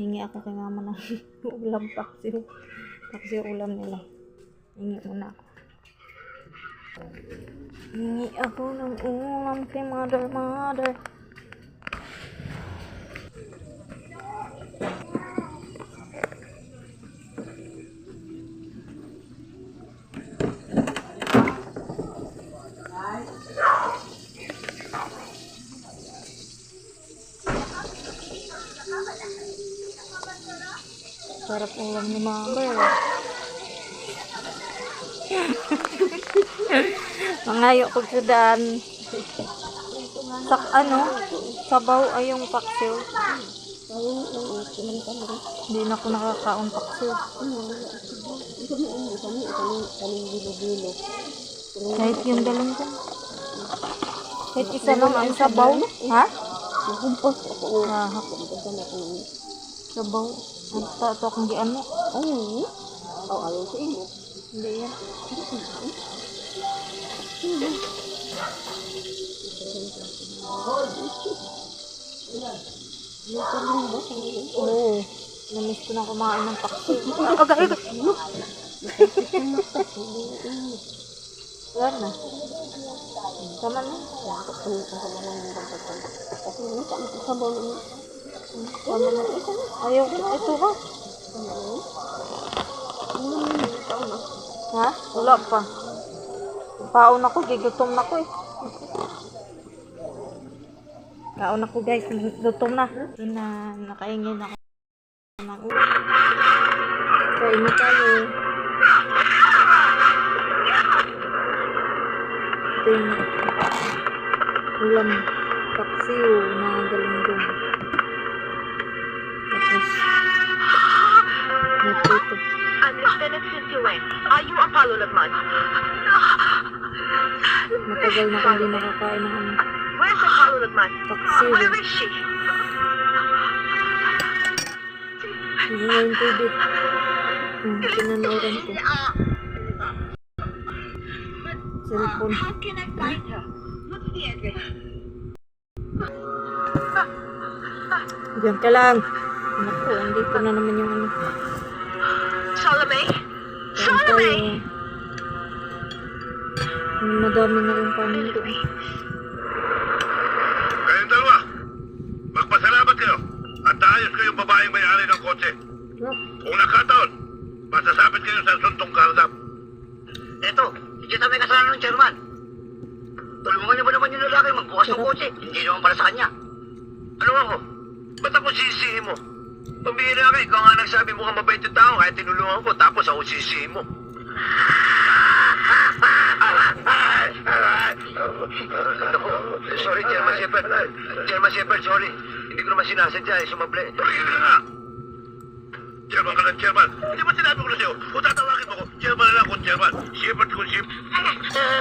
Hingi ako kay mama ng ulam paksiw. Paksiw ulam nila. Hingi muna ako. Hingi ako ng ulam kay mother, mother. Sarap ulam ni mother. Mangayo ko sa daan. Sa ano? Sabaw ay yung paksiw. Hindi na ako nakakaon paksiw. Kahit yung dalong ko. Kahit isa lang ang sabaw. Ha? Ah, sabaw. Ang tato akong gian mo. Ayun. Oh, ayaw sa imo. Hindi yan. Oo. Namiss ko na kumain ng paksiw. Agay, agay. Wala na. Tama na. Kasi hindi kami sabaw na Tama na. Ayaw ko. Ito ha. Ha? Wala pa. Paon ako. Gigutom na ko eh. Kaon ako guys. Gutom na. Yun na. Nakaingin ako. ng ulam. Kain na tayo. Ito yung ulam paksiw na galunggong. Tapos, may prito. I'm Lieutenant Wayne. Are you Apollo Lagman? Matagal na hindi nakakain ng ano. Where's Apollo Lagman? Paksiw. Where is she? Hindi na yung TV. Pinanooran ko. Cellphone. How can I find her? What's the address? Diyan ka lang. Naku, andito na naman yung ano. Salome? Salome! Hmm, Madami na yung kanin ko. Kayong dalawa, magpasalamat kayo at naayos kayong babaeng may-ari ng kotse. Oh, Kung nakataon, masasabit kayo sa suntong karadap. Eto, hindi kami kasalanan ng chairman. Tulungan niyo ba naman yung lalaki magbukas ng kotse? Hindi naman para sa kanya. Ano ako? Ba't ako sisihin mo? Pambihira ka, ikaw nga nagsabi mo kang mabait yung tao kaya tinulungan ko tapos ako sisihin mo. Naku, sorry, Chairman Shepard. Chairman Shepard, sorry. Hindi ko naman sinasadya eh, sumable. Tumigil ka nga! Chairman ka ng chairman. Hindi ba sinabi ko na sa'yo? Kung tatawagin mo ko, chairman na lang kung chairman. Shepard ship.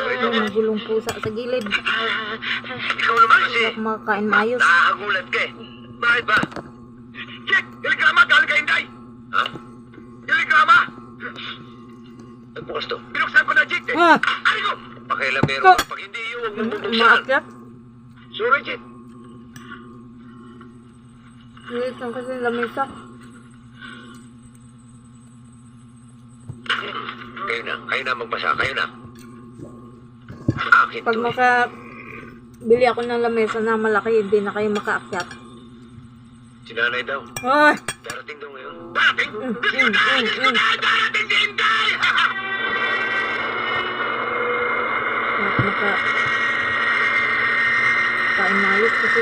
may mga gulong pusa sa gilid. Ikaw naman kasi, Hindi ako makakain maayos. nakakagulat ka eh. Bakit ba? Telegrama! Galing kay Inday! Ha? Telegrama! Nagbukas to. Binuksan ko na, Jake eh! Ah! Ay ko! Pakialamero Ko- ka. Pag hindi yun, huwag mong bubuksan. Sorry, Jit. Liit lang kasi lamisa. Kayo na. Kayo na magbasa. Kayo na. Akin Pag to eh. maka bili ako ng lamesa na malaki, hindi na kayo makaakyat. Si nanay daw. Ah! Darating daw ngayon. Darating! Mm, mm, mm. Darating Inday! Mak maka kain maayos kasi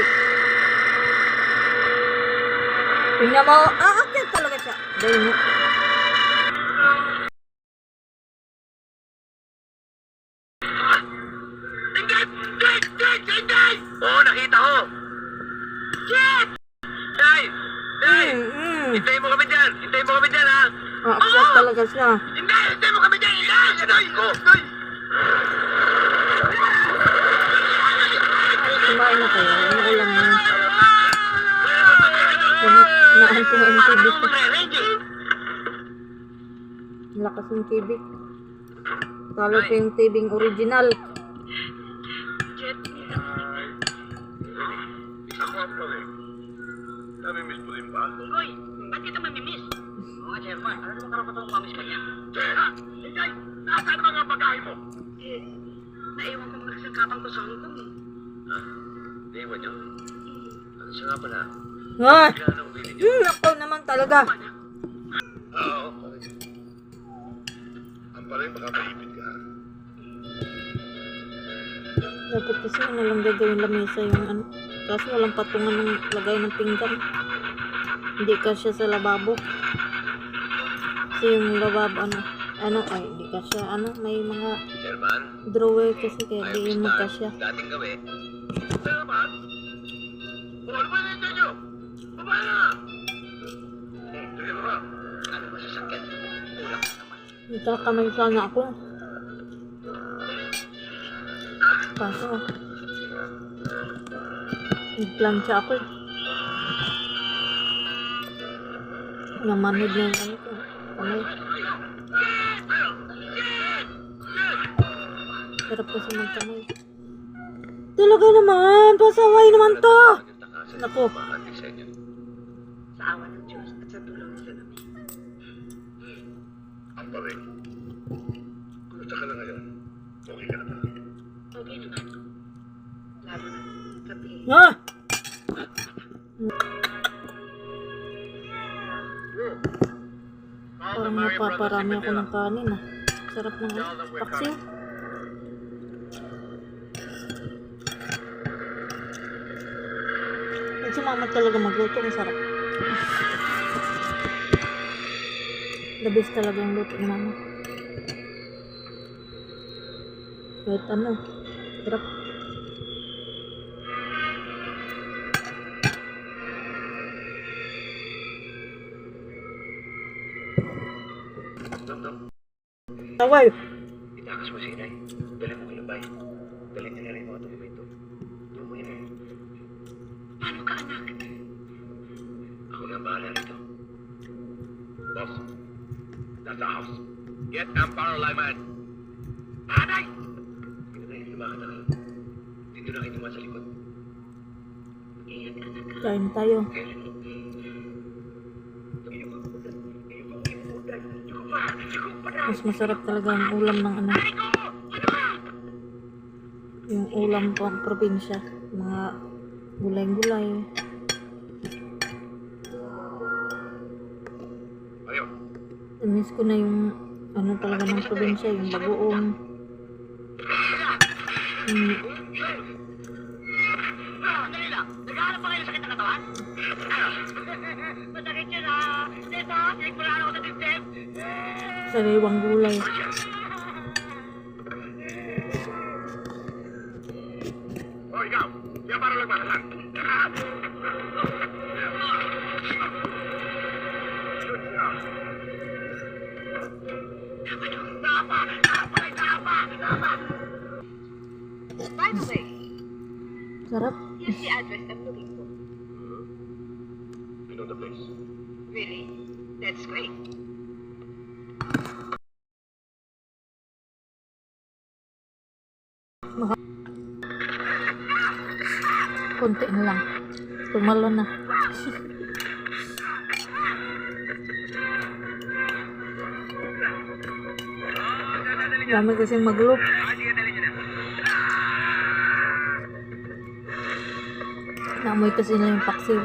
Tingnan mo, aakyat talaga siya. Dahil mo. Oo, nakita ko. Jake! Day! Day! Mm, mm. Hintayin mo kami dyan. Hintayin mo kami dyan, ha? Aakyat talaga siya. Inday! Hintay mo kami dyan! Inday! Sinabi ko. Kumain na kayo. Ano ulam niya? Kaya naan ko ng TV ko. Lakas ng TV. Talo pa yung ng original. Nami-miss mo rin ba? Uy, Ba't kita mamimiss? Oo nga, Chairman. Ano naman karapat ang mamis kanya? Ha? Hindi! Nasaan mga bagahe mo? Eh, naiwan ko mga kasangkapang ko sa Hong Kong eh. Ha? Hindi mo niyo? Ano siya nga pala? Ah! Hmm, ako naman talaga. Oo. Ang pala'y baka maipit ka. Dapat kasi ano lang gagawin lamesa yung ano. Kaso walang patungan ng lagay ng pinggan. Hindi kasya sa lababo. Kasi yung lababo ano, ano ay hindi kasya ano, may mga drawer kasi kaya di yung magkasya. Dating ano ba nito niyo? Baba na! Sige ba? Ano ba sasakyan? Kulang na naman. Nagkakamay sana ako. Kaso, nagplansya ako eh. Namanid na yung ano ko. Kamay. Sarap kasi magkamay. Talaga naman! Pasaway naman to! Naku. Sa awa ng Diyos at sa tulong ng Salamin. Ang pala'y. Kumusta ka na ngayon? Okay ka na ba? Okay naman. Lalo na. Ah! Parang napaparami ako ng kanin ah. Sarap ng paksiw. Pag si mama talaga magluto, masarap. The best talaga yung luto ni mama. Kahit ano, sarap. Tawal! Itakas mo si inay. Dali mo kilabay. Dali niya na rin mga dokumento. Doon mo inay. Paano ka anak? Ako na bahala rito. Boss, nasa house. Get Amparo Lyman. Anay! Hindi na yung lumakad na kayo. Dito na kayo sa likod. Iyan anak. Kain tayo. Kailan? Mas masarap talaga ang ulam ng ano. Yung ulam pang probinsya. Mga gulay-gulay. Miss ko na yung ano talaga ng probinsya. Yung bagoong. Yung katawan? Masakit yun ah. Dito, pinagmulahan ako sa system. Sariwang gulay. Oh, ikaw. Yan para lang malasan. By the way, Sarap. here's the address I'm looking for. You know the place. Really? That's great. Tumalo na. Dami kasing mag-loop. Naamoy kasi na yung paksiw.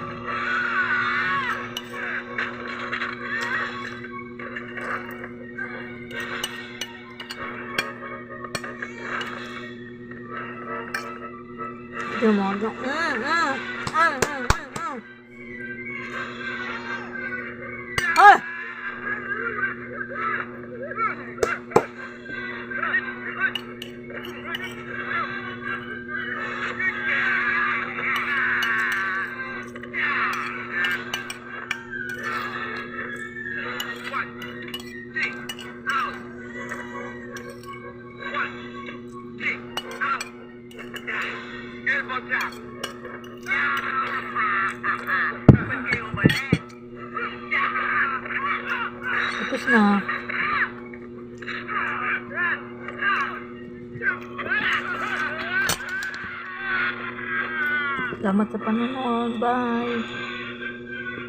Yung mga mm, mm, mm, mm, mm, mm. Tapos na. Salamat sa panonood. Bye!